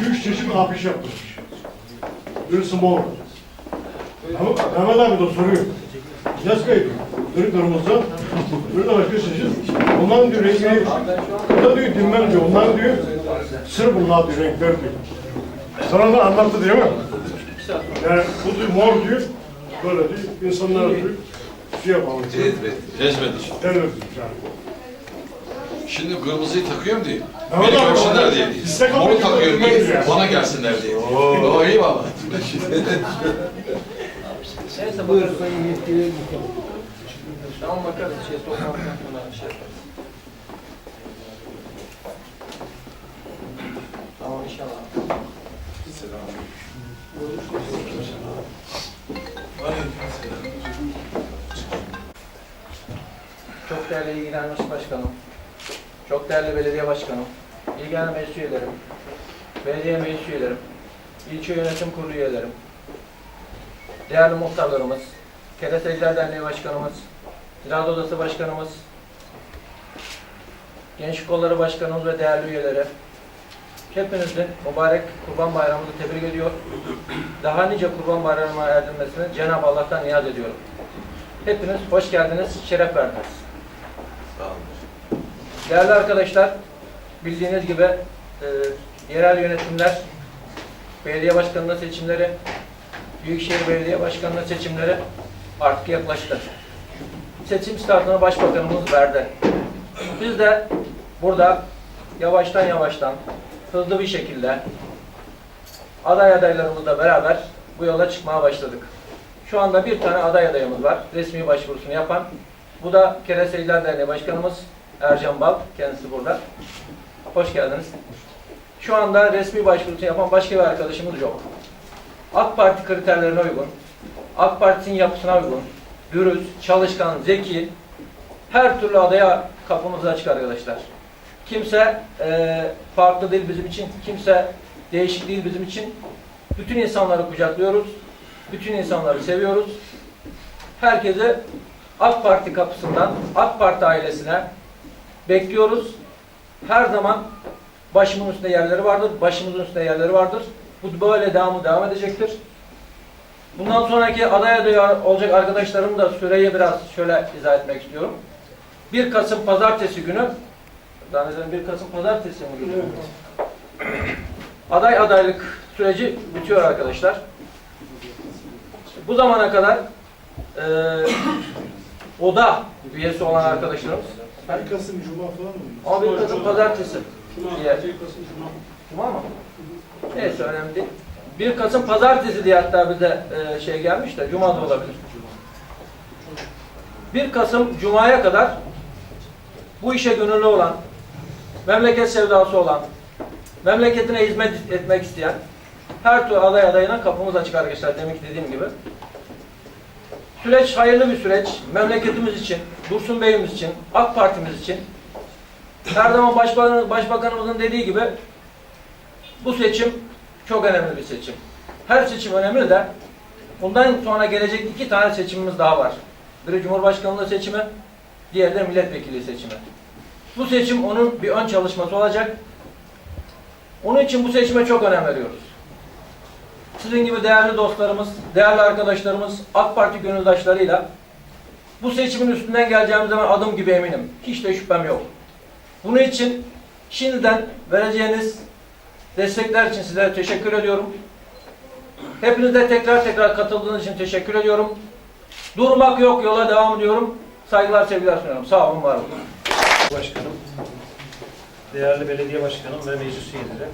iki üç çeşit afiş yaptırmış. Birisi mor. Mehmet abi de soruyor. Yaz kaydı. Biri kırmızı, biri de başka çeşit. Ondan diyor rengi, o da diyor dinmem diyor. Ondan diyor, sır bunlar diyor renkler diyor. Sana da anlattı değil mi? Yani bu diyor mor diyor, böyle diyor, insanlar diyor, şey yapalım. Cezbet. Terör diyor yani. Şimdi kırmızıyı takıyorum diye. Beni görsünler diye. Biz de Moru kapıyı takıyorum diye. Bana gelsinler diye. Oo, iyi valla. Neyse buyurun. Tamam bakarız şey toplantıdan sonra şey yaparız. Tamam inşallah. Çok değerli ilgilenmiş başkanım, çok değerli belediye başkanım, ilgilenen meclis üyelerim, belediye meclis üyelerim, ilçe yönetim kurulu üyelerim, değerli muhtarlarımız, Kereseciler Derneği Başkanımız, Ziraat Odası Başkanımız, Gençlik Kolları Başkanımız ve değerli üyeleri, hepinizin mübarek Kurban Bayramı'nı tebrik ediyor. Daha nice Kurban Bayramı'na erdirmesini Cenab-ı Allah'tan niyaz ediyorum. Hepiniz hoş geldiniz, şeref verdiniz. Değerli arkadaşlar, bildiğiniz gibi e, yerel yönetimler, belediye başkanlığı seçimleri, Büyükşehir Belediye Başkanlığı seçimleri artık yaklaştı. Seçim startını Başbakanımız verdi. Biz de burada yavaştan yavaştan, hızlı bir şekilde aday adaylarımızla beraber bu yola çıkmaya başladık. Şu anda bir tane aday adayımız var, resmi başvurusunu yapan. Bu da Kereseyciler Derneği Başkanımız Ercan Bal, kendisi burada. Hoş geldiniz. Şu anda resmi başvurusunu yapan başka bir arkadaşımız yok. AK Parti kriterlerine uygun, AK Parti'nin yapısına uygun, dürüst, çalışkan, zeki, her türlü adaya kapımız açık arkadaşlar. Kimse eee, farklı değil bizim için, kimse değişik değil bizim için. Bütün insanları kucaklıyoruz, bütün insanları seviyoruz. Herkesi AK Parti kapısından, AK Parti ailesine bekliyoruz. Her zaman başımın üstünde yerleri vardır, başımızın üstünde yerleri vardır. Bu böyle devamı devam edecektir. Bundan sonraki aday adayı olacak arkadaşlarım da süreyi biraz şöyle izah etmek istiyorum. 1 Kasım Pazartesi günü, zannederim 1 Kasım Pazartesi mi günü? Aday adaylık süreci bitiyor arkadaşlar. Bu zamana kadar eee oda üyesi olan arkadaşlarımız, Bir Kasım Cuma falan mı? 1 Kasım Pazartesi diye Bir Kasım Cuma. Cuma mı? Neyse önemli değil. 1 Kasım pazartesi diye hatta bize e, şey gelmiş de Cuma da olabilir. 1 Kasım Cuma'ya kadar bu işe gönüllü olan, memleket sevdası olan, memleketine hizmet etmek isteyen her türlü aday adayına kapımız açık arkadaşlar demek dediğim gibi. Süreç hayırlı bir süreç. Memleketimiz için, Dursun Bey'imiz için, AK Parti'miz için. Her zaman başbakan, başbakanımızın dediği gibi bu seçim çok önemli bir seçim. Her seçim önemli de bundan sonra gelecek iki tane seçimimiz daha var. Biri Cumhurbaşkanlığı seçimi, diğeri de milletvekili seçimi. Bu seçim onun bir ön çalışması olacak. Onun için bu seçime çok önem veriyoruz. Sizin gibi değerli dostlarımız, değerli arkadaşlarımız, AK Parti gönüldaşlarıyla bu seçimin üstünden geleceğimiz zaman adım gibi eminim. Hiç de şüphem yok. Bunun için şimdiden vereceğiniz destekler için sizlere teşekkür ediyorum. Hepinize tekrar tekrar katıldığınız için teşekkür ediyorum. Durmak yok, yola devam ediyorum. Saygılar, sevgiler sunuyorum. Sağ olun, var olun. Başkanım, değerli belediye başkanım ve meclis üyeleri,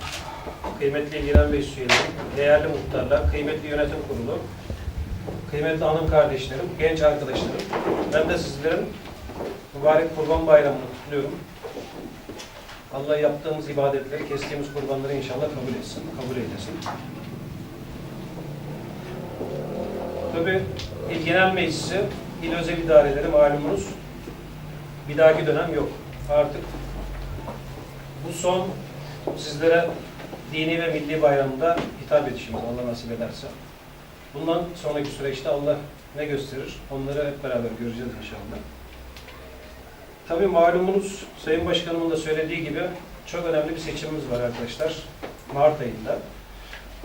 kıymetli ilgilen meclis üyeleri, değerli muhtarlar, kıymetli yönetim kurulu, kıymetli hanım kardeşlerim, genç arkadaşlarım, ben de sizlerin mübarek kurban bayramını kutluyorum. Allah yaptığımız ibadetleri, kestiğimiz kurbanları inşallah kabul etsin, kabul eylesin. Tabii İl Genel Meclisi, il özel idareleri malumunuz bir dahaki dönem yok. Artık bu son sizlere dini ve milli bayramda hitap edişimiz Allah nasip ederse. Bundan sonraki süreçte Allah ne gösterir onları hep beraber göreceğiz inşallah. Tabii malumunuz Sayın Başkanımın da söylediği gibi çok önemli bir seçimimiz var arkadaşlar. Mart ayında.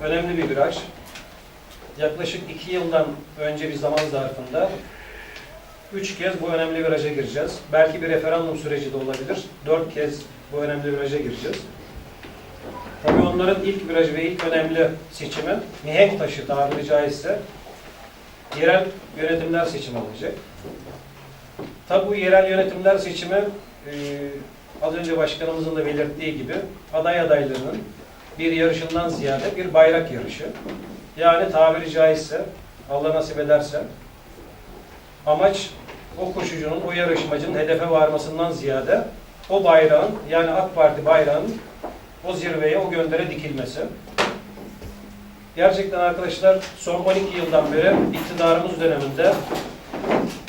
Önemli bir viraj. Yaklaşık iki yıldan önce bir zaman zarfında üç kez bu önemli viraja gireceğiz. Belki bir referandum süreci de olabilir. Dört kez bu önemli viraja gireceğiz. Tabii onların ilk virajı ve ilk önemli seçimi mihenk taşı tabiri caizse yerel yönetimler seçimi olacak. Tabii bu yerel yönetimler seçimi e, az önce başkanımızın da belirttiği gibi aday adaylarının bir yarışından ziyade bir bayrak yarışı. Yani tabiri caizse Allah nasip ederse amaç o koşucunun, o yarışmacının hedefe varmasından ziyade o bayrağın yani AK Parti bayrağının o zirveye, o göndere dikilmesi. Gerçekten arkadaşlar son 12 yıldan beri iktidarımız döneminde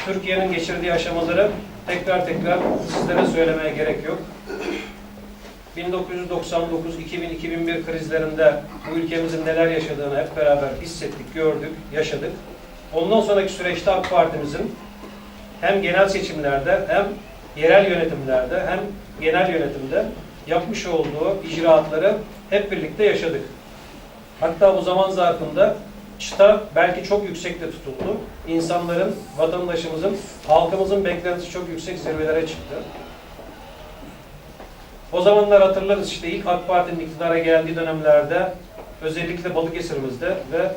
Türkiye'nin geçirdiği aşamaları tekrar tekrar sizlere söylemeye gerek yok. 1999, 2000, 2001 krizlerinde bu ülkemizin neler yaşadığını hep beraber hissettik, gördük, yaşadık. Ondan sonraki süreçte AK Parti'mizin hem genel seçimlerde hem yerel yönetimlerde hem genel yönetimde yapmış olduğu icraatları hep birlikte yaşadık. Hatta bu zaman zarfında çıta belki çok yüksekte tutuldu. İnsanların, vatandaşımızın, halkımızın beklentisi çok yüksek zirvelere çıktı. O zamanlar hatırlarız işte ilk AK Parti'nin iktidara geldiği dönemlerde özellikle Balıkesir'imizde ve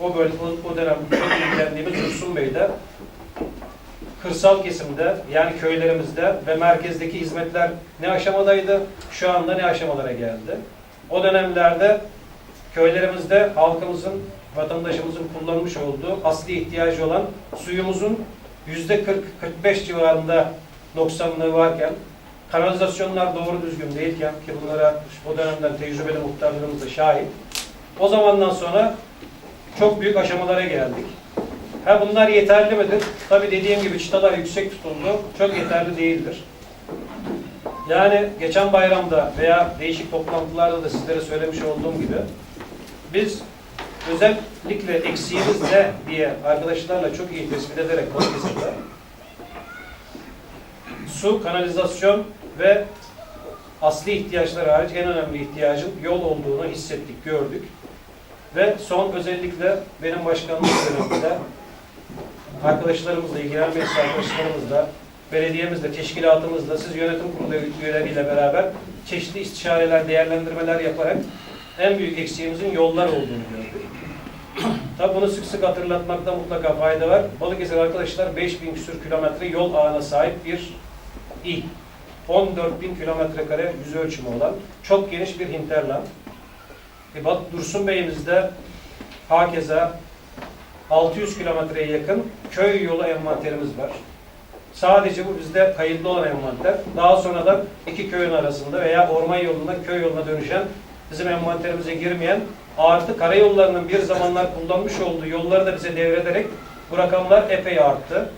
o bölge, o, o dönem çok ilgilendiğimiz Dursun Bey'de kırsal kesimde yani köylerimizde ve merkezdeki hizmetler ne aşamadaydı, şu anda ne aşamalara geldi. O dönemlerde köylerimizde halkımızın, vatandaşımızın kullanmış olduğu asli ihtiyacı olan suyumuzun yüzde 40-45 civarında noksanlığı varken, kanalizasyonlar doğru düzgün değilken ki bunlara o dönemden tecrübeli muhtarlarımız da şahit. O zamandan sonra çok büyük aşamalara geldik. Ha bunlar yeterli midir? Tabi dediğim gibi çıtalar yüksek tutuldu. Çok yeterli değildir. Yani geçen bayramda veya değişik toplantılarda da sizlere söylemiş olduğum gibi biz özellikle eksiğimiz ne diye arkadaşlarla çok iyi tespit ederek Balıkesir'de su, kanalizasyon ve asli ihtiyaçlar hariç en önemli ihtiyacın yol olduğunu hissettik, gördük. Ve son özellikle benim başkanlığım döneminde arkadaşlarımızla, meclis arkadaşlarımızla, belediyemizle, teşkilatımızla, siz yönetim kurulu üyeleriyle beraber çeşitli istişareler, değerlendirmeler yaparak en büyük eksiğimizin yollar olduğunu gördük. Tabi bunu sık sık hatırlatmakta mutlaka fayda var. Balıkesir arkadaşlar 5000 küsur kilometre yol ağına sahip bir il. 14 bin kilometre kare yüz ölçümü olan çok geniş bir hinterland. E, Dursun Bey'imizde hakeza 600 kilometreye yakın köy yolu envanterimiz var. Sadece bu bizde kayıtlı olan envanter. Daha sonradan iki köyün arasında veya orman yolundan köy yoluna dönüşen bizim envanterimize girmeyen artı karayollarının bir zamanlar kullanmış olduğu yolları da bize devrederek bu rakamlar epey arttı.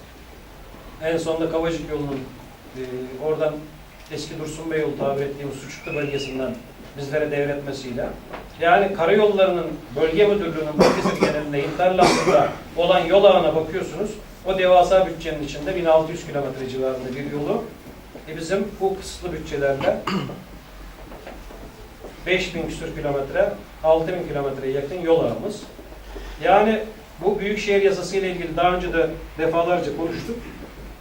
En sonunda Kavacık yolunun e, oradan eski Dursun Bey yolu tabir ettiğimiz Suçuklu bölgesinden bizlere devretmesiyle. Yani karayollarının bölge müdürlüğünün Balıkesir genelinde interlandında olan yol ağına bakıyorsunuz. O devasa bütçenin içinde 1600 kilometre civarında bir yolu e bizim bu kısıtlı bütçelerle 5000 küsur kilometre, 6000 kilometreye yakın yol ağımız. Yani bu büyükşehir yasası ile ilgili daha önce de defalarca konuştuk.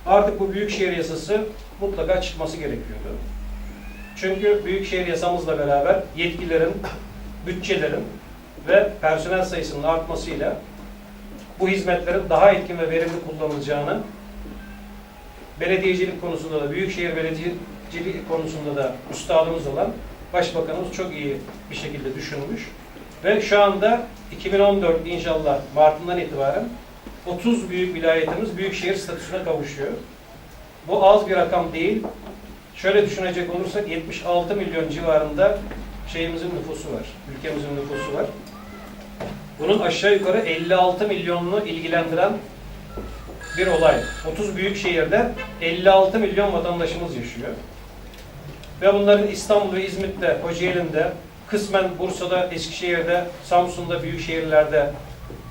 Artık bu büyükşehir yasası mutlaka çıkması gerekiyordu. Çünkü büyükşehir yasamızla beraber yetkilerin, bütçelerin ve personel sayısının artmasıyla bu hizmetlerin daha etkin ve verimli kullanılacağını belediyecilik konusunda da, büyükşehir belediyecilik konusunda da üstadımız olan Başbakanımız çok iyi bir şekilde düşünmüş. Ve şu anda 2014 inşallah Mart'ından itibaren 30 büyük vilayetimiz büyükşehir statüsüne kavuşuyor. Bu az bir rakam değil. Şöyle düşünecek olursak 76 milyon civarında şeyimizin nüfusu var. Ülkemizin nüfusu var. Bunun aşağı yukarı 56 milyonunu ilgilendiren bir olay. 30 büyük şehirde 56 milyon vatandaşımız yaşıyor. Ve bunların İstanbul ve İzmit'te, Kocaeli'nde, kısmen Bursa'da, Eskişehir'de, Samsun'da, büyük şehirlerde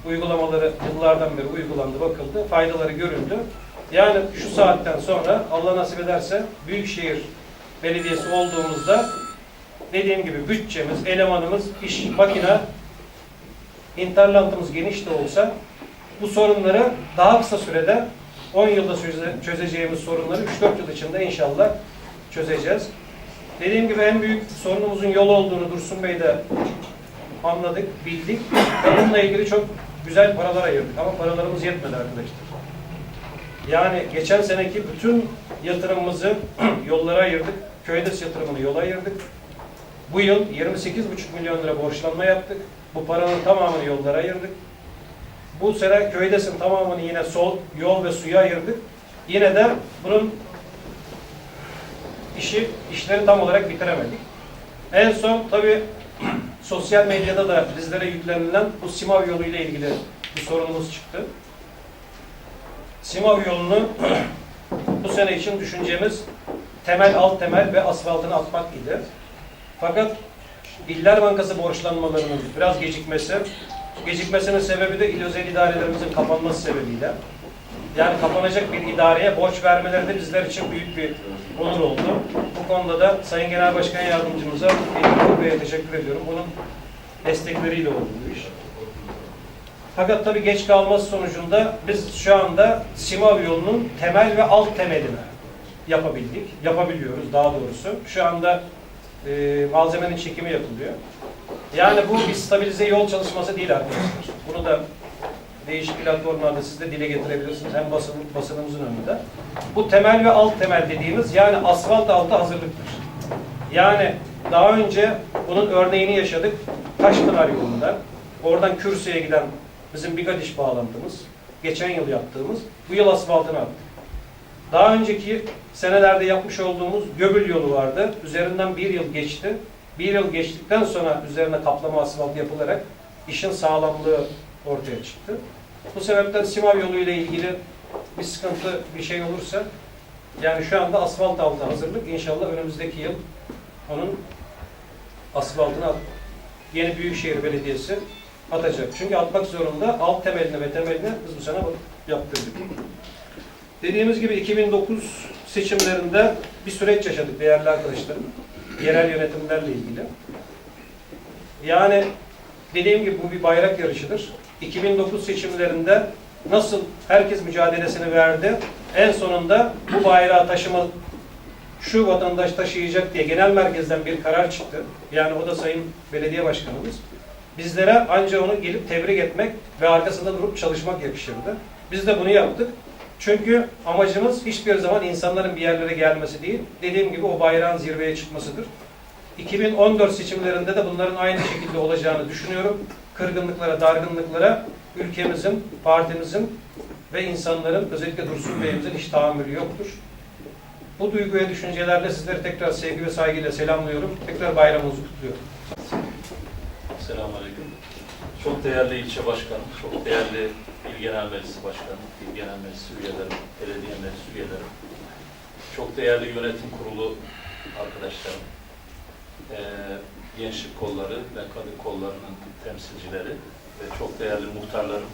uygulamaları yıllardan beri uygulandı, bakıldı, faydaları görüldü. Yani şu saatten sonra Allah nasip ederse Büyükşehir Belediyesi olduğumuzda dediğim gibi bütçemiz, elemanımız, iş, makine, interlantımız geniş de olsa bu sorunları daha kısa sürede 10 yılda çöze- çözeceğimiz sorunları 3-4 yıl içinde inşallah çözeceğiz. Dediğim gibi en büyük sorunumuzun yol olduğunu Dursun Bey de anladık, bildik. Bununla ilgili çok güzel paralar ayırdık ama paralarımız yetmedi arkadaşlar. Yani geçen seneki bütün yatırımımızı yollara ayırdık. Köydes yatırımını yola ayırdık. Bu yıl 28,5 milyon lira borçlanma yaptık. Bu paranın tamamını yollara ayırdık. Bu sene köydesin tamamını yine sol, yol ve suya ayırdık. Yine de bunun işi, işleri tam olarak bitiremedik. En son tabii sosyal medyada da bizlere yüklenilen bu Simav yolu ile ilgili bir sorunumuz çıktı. Simav yolunu bu sene için düşüncemiz temel, alt temel ve asfaltını atmak idi. Fakat İller Bankası borçlanmalarının biraz gecikmesi, gecikmesinin sebebi de il özel idarelerimizin kapanması sebebiyle. Yani kapanacak bir idareye borç vermeleri de bizler için büyük bir onur oldu. Bu konuda da Sayın Genel Başkan Yardımcımıza Ekrem Bey'e teşekkür ediyorum. Bunun destekleriyle oldu bu iş. Fakat tabii geç kalması sonucunda biz şu anda Simav yolunun temel ve alt temelini yapabildik. Yapabiliyoruz daha doğrusu. Şu anda e, malzemenin çekimi yapılıyor. Yani bu bir stabilize yol çalışması değil arkadaşlar. Bunu da değişik platformlarda siz de dile getirebilirsiniz. Hem basın, basınımızın önünde. Bu temel ve alt temel dediğimiz yani asfalt altı hazırlıktır. Yani daha önce bunun örneğini yaşadık. Taşpınar yolunda. Oradan Kürsü'ye giden bizim Bigadiş bağlantımız. Geçen yıl yaptığımız. Bu yıl asfaltını attık. Daha önceki senelerde yapmış olduğumuz Göbül yolu vardı. Üzerinden bir yıl geçti. Bir yıl geçtikten sonra üzerine kaplama asfalt yapılarak işin sağlamlığı ortaya çıktı. Bu sebepten Simav yolu ile ilgili bir sıkıntı, bir şey olursa yani şu anda asfalt altı hazırlık. İnşallah önümüzdeki yıl onun asfaltını at- yeni Büyükşehir Belediyesi atacak. Çünkü atmak zorunda alt temelini ve temelini biz bu sene yaptırdık. Dediğimiz gibi 2009 seçimlerinde bir süreç yaşadık değerli arkadaşlarım. Yerel yönetimlerle ilgili. Yani dediğim gibi bu bir bayrak yarışıdır. 2009 seçimlerinde nasıl herkes mücadelesini verdi. En sonunda bu bayrağı taşıma şu vatandaş taşıyacak diye genel merkezden bir karar çıktı. Yani o da Sayın Belediye Başkanımız. Bizlere ancak onu gelip tebrik etmek ve arkasında durup çalışmak yakışırdı. Biz de bunu yaptık. Çünkü amacımız hiçbir zaman insanların bir yerlere gelmesi değil, dediğim gibi o bayrağın zirveye çıkmasıdır. 2014 seçimlerinde de bunların aynı şekilde olacağını düşünüyorum. Kırgınlıklara, dargınlıklara ülkemizin, partimizin ve insanların, özellikle Dursun Bey'imizin hiç tahammülü yoktur. Bu duygu ve düşüncelerle sizleri tekrar sevgi ve saygıyla selamlıyorum. Tekrar bayramınızı kutluyorum. Selamünaleyküm. Çok değerli ilçe başkanım, çok değerli İl Genel Meclisi Başkanım, İl Genel Meclisi üyelerim, belediye meclisi üyelerim, çok değerli yönetim kurulu arkadaşlarım, eee, gençlik kolları ve kadın kollarının temsilcileri ve çok değerli muhtarlarım,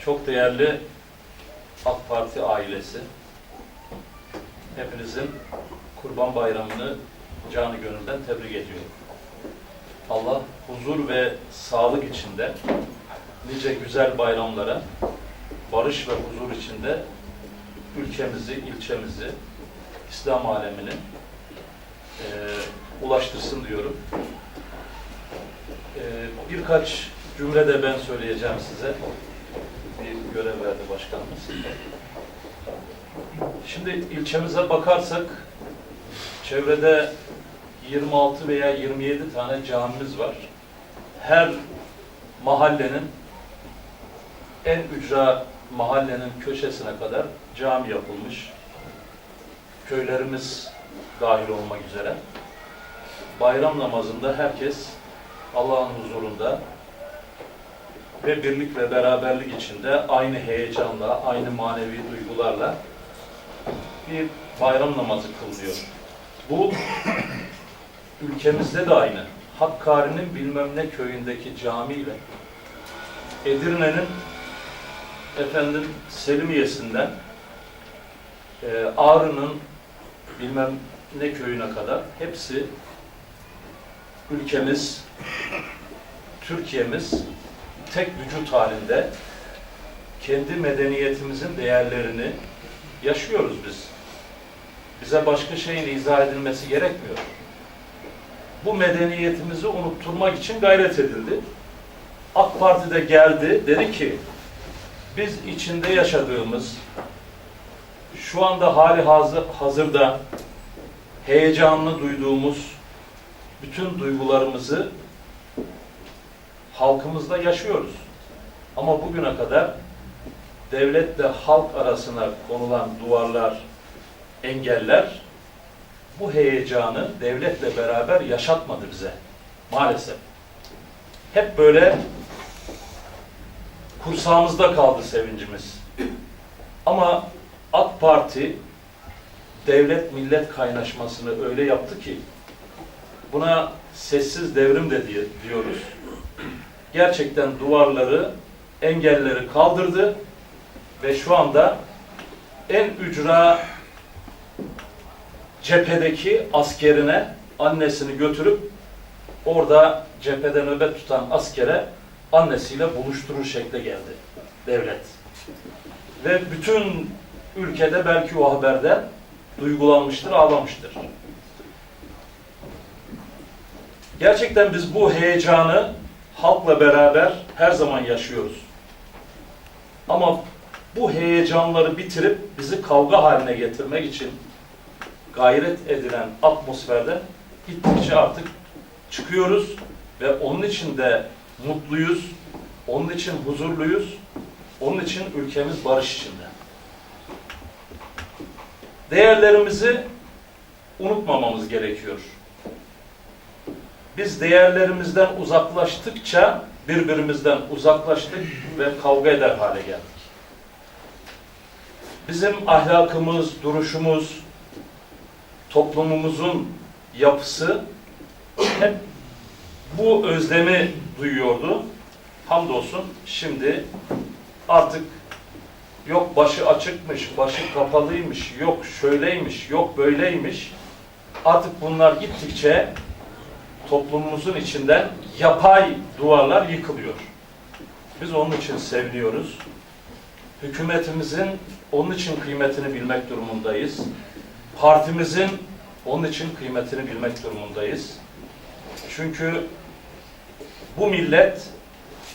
çok değerli AK Parti ailesi, hepinizin Kurban Bayramı'nı canı gönülden tebrik ediyorum. Allah huzur ve sağlık içinde nice güzel bayramlara, barış ve huzur içinde ülkemizi, ilçemizi, İslam alemini eee, ulaştırsın diyorum. Eee, birkaç cümle de ben söyleyeceğim size. Bir görev verdi başkanımız. Şimdi ilçemize bakarsak çevrede 26 veya 27 tane camimiz var. Her mahallenin en ücra mahallenin köşesine kadar cami yapılmış. Köylerimiz dahil olmak üzere. Bayram namazında herkes Allah'ın huzurunda ve birlik ve beraberlik içinde aynı heyecanla, aynı manevi duygularla bir bayram namazı kılıyor. Bu ülkemizde de aynı. Hakkari'nin bilmem ne köyündeki camiyle Edirne'nin efendim Selimiye'sinden e, Ağrı'nın bilmem ne köyüne kadar hepsi ülkemiz, Türkiye'miz tek vücut halinde kendi medeniyetimizin değerlerini yaşıyoruz biz. Bize başka şeyin izah edilmesi gerekmiyor. Bu medeniyetimizi unutturmak için gayret edildi. AK Parti de geldi, dedi ki biz içinde yaşadığımız, şu anda hali hazır, hazırda heyecanlı duyduğumuz bütün duygularımızı halkımızda yaşıyoruz. Ama bugüne kadar devletle halk arasına konulan duvarlar, engeller bu heyecanı devletle beraber yaşatmadı bize. Maalesef. Hep böyle kursağımızda kaldı sevincimiz. Ama AK Parti devlet millet kaynaşmasını öyle yaptı ki buna sessiz devrim de diyoruz. Gerçekten duvarları, engelleri kaldırdı ve şu anda en ücra cephedeki askerine annesini götürüp orada cephede nöbet tutan askere annesiyle buluşturur şekle geldi devlet. Ve bütün ülkede belki o haberden duygulanmıştır, ağlamıştır. Gerçekten biz bu heyecanı halkla beraber her zaman yaşıyoruz. Ama bu heyecanları bitirip bizi kavga haline getirmek için gayret edilen atmosferden gittikçe artık çıkıyoruz ve onun için de mutluyuz, onun için huzurluyuz, onun için ülkemiz barış içinde. Değerlerimizi unutmamamız gerekiyor. Biz değerlerimizden uzaklaştıkça birbirimizden uzaklaştık ve kavga eder hale geldik. Bizim ahlakımız, duruşumuz, toplumumuzun yapısı hep bu özlemi duyuyordu. Hamdolsun şimdi artık yok başı açıkmış, başı kapalıymış, yok şöyleymiş, yok böyleymiş. Artık bunlar gittikçe toplumumuzun içinden yapay duvarlar yıkılıyor. Biz onun için seviniyoruz. Hükümetimizin onun için kıymetini bilmek durumundayız. Partimizin onun için kıymetini bilmek durumundayız. Çünkü bu millet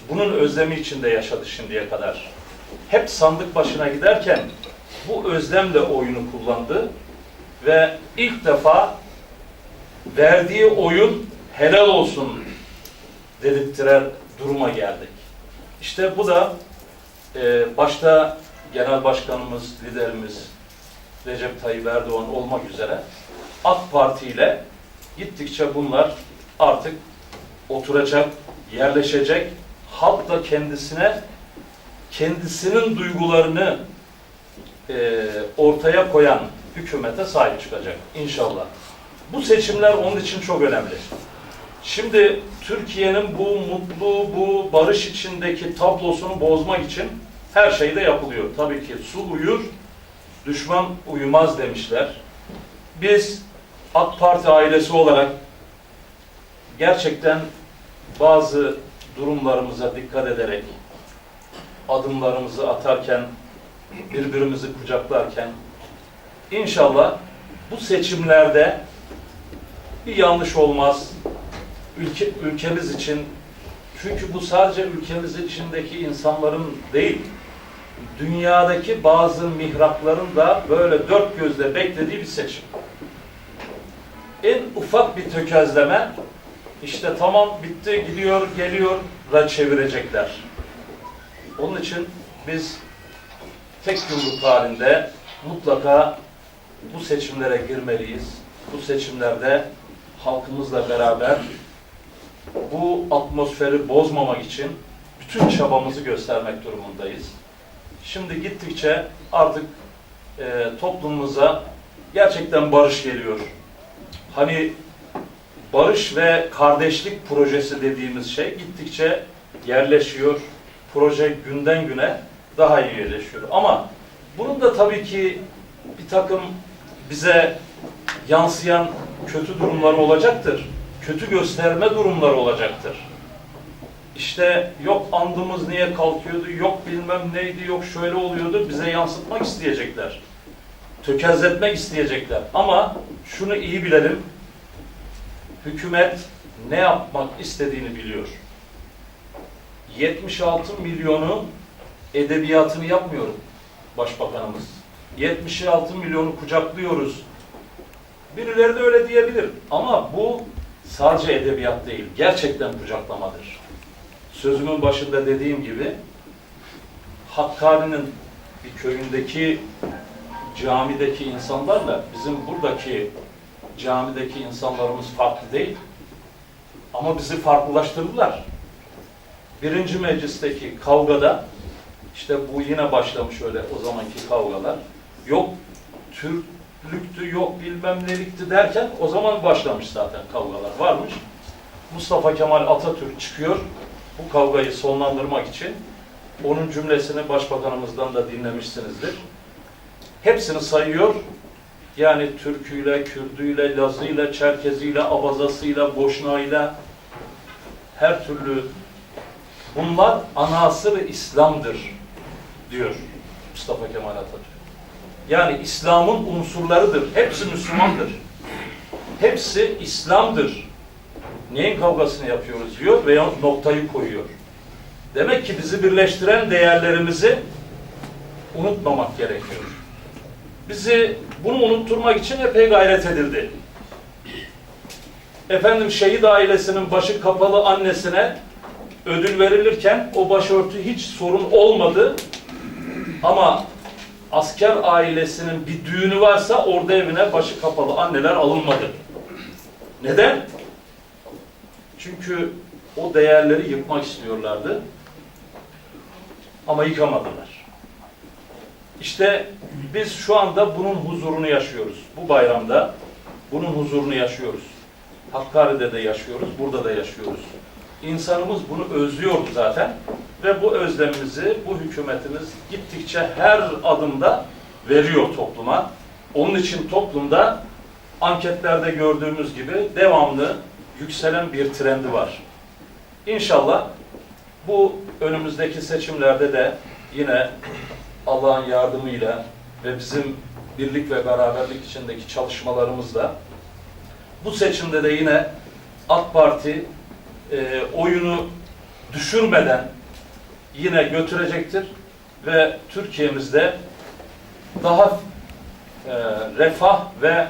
bunun özlemi içinde yaşadı şimdiye kadar. Hep sandık başına giderken bu özlemle oyunu kullandı ve ilk defa verdiği oyun helal olsun dedirttiren duruma geldik. İşte bu da e, başta Genel Başkanımız, liderimiz Recep Tayyip Erdoğan olmak üzere AK Parti ile gittikçe bunlar artık oturacak, yerleşecek. Halk da kendisine kendisinin duygularını e, ortaya koyan hükümete sahip çıkacak inşallah. Bu seçimler onun için çok önemli. Şimdi Türkiye'nin bu mutlu, bu barış içindeki tablosunu bozmak için her şey de yapılıyor. Tabii ki su uyur, düşman uyumaz demişler. Biz AK Parti ailesi olarak gerçekten bazı durumlarımıza dikkat ederek adımlarımızı atarken, birbirimizi kucaklarken inşallah bu seçimlerde bir yanlış olmaz. Ülke, ülkemiz için çünkü bu sadece ülkemizin içindeki insanların değil, dünyadaki bazı mihrakların da böyle dört gözle beklediği bir seçim. En ufak bir tökezleme işte tamam bitti gidiyor geliyor da çevirecekler. Onun için biz tek yumruk halinde mutlaka bu seçimlere girmeliyiz. Bu seçimlerde halkımızla beraber bu atmosferi bozmamak için bütün çabamızı göstermek durumundayız. Şimdi gittikçe artık e, toplumumuza gerçekten barış geliyor. Hani barış ve kardeşlik projesi dediğimiz şey gittikçe yerleşiyor. Proje günden güne daha iyi yerleşiyor. Ama bunun da tabii ki bir takım bize yansıyan kötü durumları olacaktır. kötü gösterme durumları olacaktır. İşte yok andımız niye kalkıyordu, yok bilmem neydi, yok şöyle oluyordu bize yansıtmak isteyecekler. Tökezletmek isteyecekler. Ama şunu iyi bilelim. Hükümet ne yapmak istediğini biliyor. 76 milyonu edebiyatını yapmıyor Başbakanımız. 76 milyonu kucaklıyoruz. Birileri de öyle diyebilir. Ama bu sadece edebiyat değil, gerçekten kucaklamadır. Sözümün başında dediğim gibi Hakkari'nin bir köyündeki camideki insanlarla bizim buradaki camideki insanlarımız farklı değil. Ama bizi farklılaştırdılar. Birinci meclisteki kavgada işte bu yine başlamış öyle o zamanki kavgalar. Yok Türklüktü, yok bilmem nelikti derken o zaman başlamış zaten kavgalar varmış. Mustafa Kemal Atatürk çıkıyor bu kavgayı sonlandırmak için. Onun cümlesini başbakanımızdan da dinlemişsinizdir. Hepsini sayıyor. Yani Türküyle, Kürdüyle, Lazıyla, Çerkeziyle, Abazasıyla, Boşnağıyla her türlü bunlar anasır İslam'dır diyor Mustafa Kemal Atatürk. Yani İslam'ın unsurlarıdır. Hepsi Müslümandır. Hepsi İslam'dır. Neyin kavgasını yapıyoruz diyor ve noktayı koyuyor. Demek ki bizi birleştiren değerlerimizi unutmamak gerekiyor. Bizi bunu unutturmak için epey gayret edildi. Efendim şehit ailesinin başı kapalı annesine ödül verilirken o başörtü hiç sorun olmadı. Ama asker ailesinin bir düğünü varsa orada evine başı kapalı anneler alınmadı. Neden? Çünkü o değerleri yıkmak istiyorlardı. Ama yıkamadılar. İşte biz şu anda bunun huzurunu yaşıyoruz. Bu bayramda bunun huzurunu yaşıyoruz. Hakkari'de de yaşıyoruz, burada da yaşıyoruz. İnsanımız bunu özlüyordu zaten ve bu özlemimizi bu hükümetimiz gittikçe her adımda veriyor topluma. Onun için toplumda anketlerde gördüğümüz gibi devamlı yükselen bir trendi var. İnşallah bu önümüzdeki seçimlerde de yine Allah'ın yardımıyla ve bizim birlik ve beraberlik içindeki çalışmalarımızla bu seçimde de yine AK Parti e, oyunu düşürmeden yine götürecektir ve Türkiye'mizde daha e, refah ve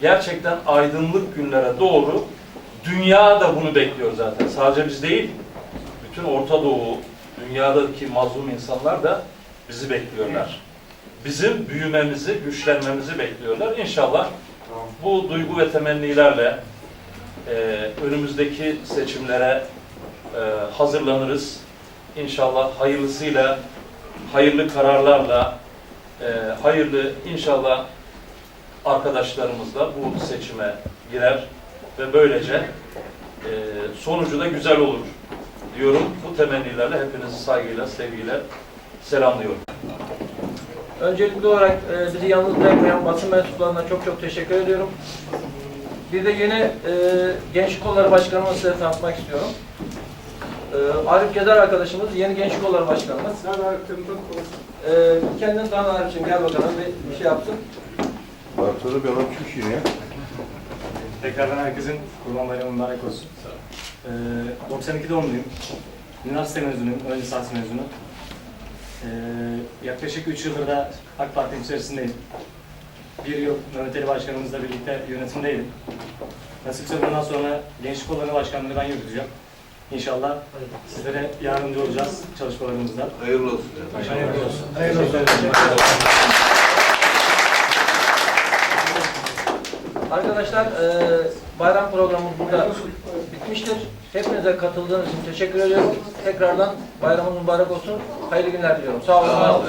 gerçekten aydınlık günlere doğru dünya da bunu bekliyor zaten. Sadece biz değil, bütün Orta Doğu, dünyadaki mazlum insanlar da bizi bekliyorlar. Bizim büyümemizi, güçlenmemizi bekliyorlar. İnşallah bu duygu ve temennilerle e, önümüzdeki seçimlere e, hazırlanırız. İnşallah hayırlısıyla, hayırlı kararlarla, e, hayırlı inşallah arkadaşlarımızla bu seçime girer ve böylece e, sonucu da güzel olur diyorum. Bu temennilerle hepinizi saygıyla, sevgiyle selamlıyorum. Öncelikli olarak e, bizi yalnız bırakmayan basın mensuplarına çok çok teşekkür ediyorum. Bir de yeni e, Gençlik Kolları Başkanımı size tanıtmak istiyorum. E, Arif Gezer arkadaşımız yeni Gençlik Kolları Başkanımız. E, kendini tanı Arif'ciğim gel bakalım bir, bir şey yapsın. Bartolu bir adam Türkiye ya. Tekrardan herkesin Kurban Bayramı mübarek olsun. Ee, 92 doğumluyum. Üniversite mezunuyum, ön lisans mezunu. Ee, yaklaşık 3 yıldır da AK Parti içerisindeyim. Bir yıl Mehmet Ali Başkanımızla birlikte yönetimdeydim. Nasipse bundan sonra Gençlik Kolları Başkanlığı'nı ben yürüteceğim. İnşallah sizlere yardımcı olacağız çalışmalarımızda. Hayırlı olsun. Hayırlı olsun. Hayırlı olsun. Teşekkür ederim. Arkadaşlar e, bayram programımız burada bitmiştir. Hepinize katıldığınız için teşekkür ediyorum. Tekrardan bayramınız mübarek olsun. Hayırlı günler diliyorum. Sağ olun. var olun.